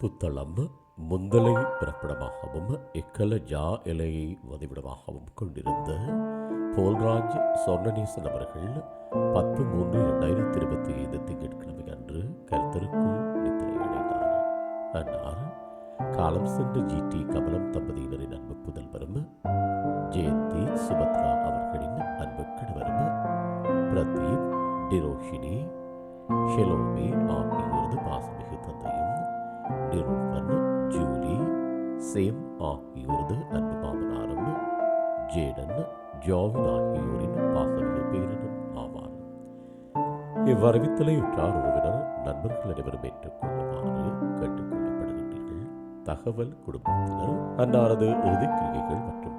புத்தளம் முந்தலை பிறப்பிடமாகவும் இக்கல ஜா இலையை வதிவிடமாகவும் கொண்டிருந்த போல்ராஜ் சொர்ணநேசன் அவர்கள் பத்து மூன்று இரண்டாயிரத்தி இருபத்தி ஐந்து திங்கட்கிழமை அன்று கருத்தருக்குள் நித்திரையடைந்தார். அன்னார் காலம் சென்ற ஜிடி கமலம் தம்பதியினரின் அன்பு புதல்வரும் ஜெயந்தி சுபத்ரா அவர்களின் அன்பு கணவரும் பிரதீப் டிரோஷினி ஷெலோமி ஆகியோரது பாசமிகு தந்தையும் நிரூபன் ஜூலி சேம் ஆகியோரது அன்பு மாமனாரும் ஜேடன் ஜாவின் ஆகியோரின் பாசமிகு பேரனும் ஆவார் இவ்வறிவித்தலை உற்றார் உறவினர் நண்பர்கள் அனைவரும் ஏற்றுக்கொள்ளுமாறு கேட்டுக்கொள்ளப்படுகின்றீர்கள் தகவல் குடும்பத்தினர் அன்னாரது இறுதிக்கிரிகைகள் மற்றும்